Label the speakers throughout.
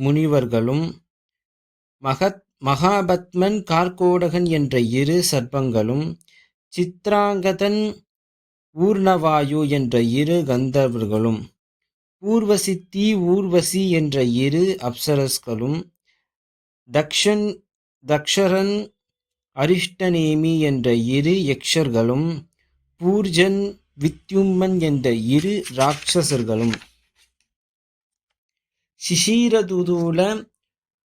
Speaker 1: முனிவர்களும் மகத் மகாபத்மன் கார்கோடகன் என்ற இரு சர்ப்பங்களும் சித்ராங்கதன் ஊர்ணவாயு என்ற இரு கந்தர்வர்களும் தீ ஊர்வசி என்ற இரு அப்சரஸ்களும் தக்ஷன் தக்ஷரன் அரிஷ்டநேமி என்ற இரு யக்ஷர்களும் பூர்ஜன் வித்யும்மன் என்ற இரு ராட்சசர்களும். சிஷீரதுதூல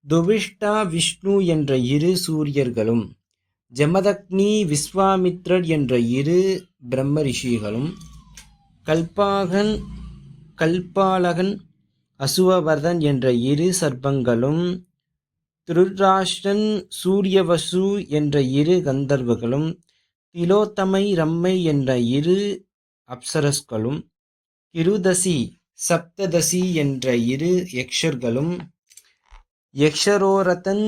Speaker 1: துவிஷ்டா விஷ்ணு என்ற இரு சூரியர்களும் ஜமதக்னி விஸ்வாமித்ரர் என்ற இரு பிரம்ம ரிஷிகளும் கல்பாகன் கல்பாலகன் அசுவவர்தன் என்ற இரு சர்ப்பங்களும் திருராஷ்டன் சூரியவசு என்ற இரு கந்தர்வர்களும் திலோத்தமை ரம்மை என்ற இரு அப்சரஸ்களும் கிருதசி சப்ததசி என்ற இரு யக்ஷர்களும் யக்ஷரோரதன்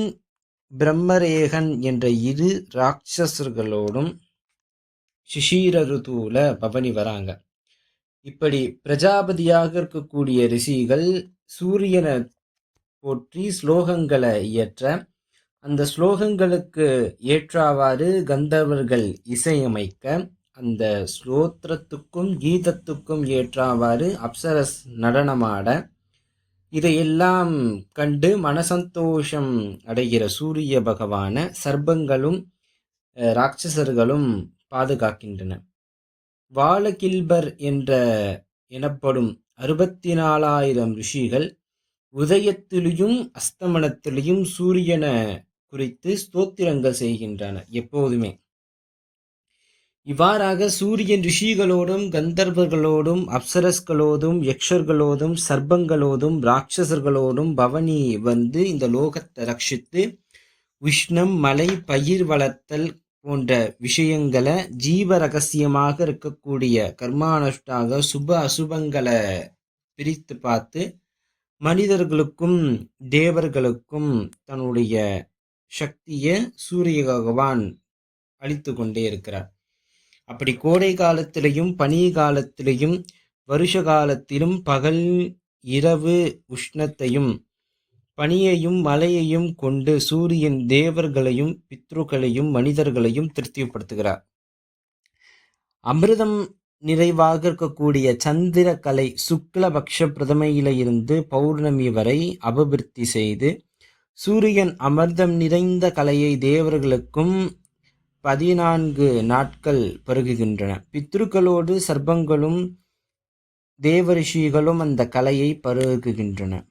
Speaker 1: பிரம்மரேகன் என்ற இரு ராட்சசர்களோடும் சிஷீரருதூல பவனி வராங்க. இப்படி பிரஜாபதியாக இருக்கக்கூடிய ரிஷிகள் சூரியனை போற்றி ஸ்லோகங்களை இயற்ற அந்த ஸ்லோகங்களுக்கு ஏற்றாவாறு கந்தவர்கள் இசையமைக்க அந்த ஸ்லோத்திரத்துக்கும் கீதத்துக்கும் ஏற்றாவாறு அப்சரஸ் நடனமாட இதையெல்லாம் கண்டு மனசந்தோஷம் அடைகிற சூரிய பகவான சர்ப்பங்களும் ராட்சசர்களும் பாதுகாக்கின்றன. வாலகில்பர் என்ற எனப்படும் அறுபத்தி நாலாயிரம் ரிஷிகள் உதயத்திலையும் அஸ்தமனத்திலையும் சூரியனை குறித்து ஸ்தோத்திரங்கள் செய்கின்றன எப்போதுமே. இவ்வாறாக சூரியன் ரிஷிகளோடும் கந்தர்வர்களோடும் அப்சரஸ்களோடும் யக்ஷர்களோடும் சர்ப்பங்களோடும் ராட்சசர்களோடும் பவனி வந்து இந்த லோகத்தை ரட்சித்து உஷ்ணம் மலை பயிர் வளர்த்தல் போன்ற விஷயங்களை ஜீவ ரகசியமாக இருக்கக்கூடிய கர்மானுஷ்டாக சுப அசுபங்களை பிரித்து பார்த்து மனிதர்களுக்கும் தேவர்களுக்கும் தன்னுடைய சக்தியை சூரிய பகவான் அளித்து கொண்டே இருக்கிறார். அப்படி கோடை காலத்திலையும் பனி காலத்திலையும் வருஷ காலத்திலும் பகல் இரவு உஷ்ணத்தையும் பனியையும் மலையையும் கொண்டு சூரியன் தேவர்களையும் பித்ருக்களையும் மனிதர்களையும் திருப்திப்படுத்துகிறார். அமிர்தம் நிறைவாக இருக்கக்கூடிய சந்திர கலை சுக்லபக்ஷ பிரதமையிலிருந்து பௌர்ணமி வரை அபிவிருத்தி செய்து சூரியன் அமிர்தம் நிறைந்த கலையை தேவர்களுக்கும் பதினான்கு நாட்கள் பருகுகின்றன. பித்ருக்களோடு சர்ப்பங்களும் தேவரிஷிகளும் அந்த கலையை பருகுகின்றன.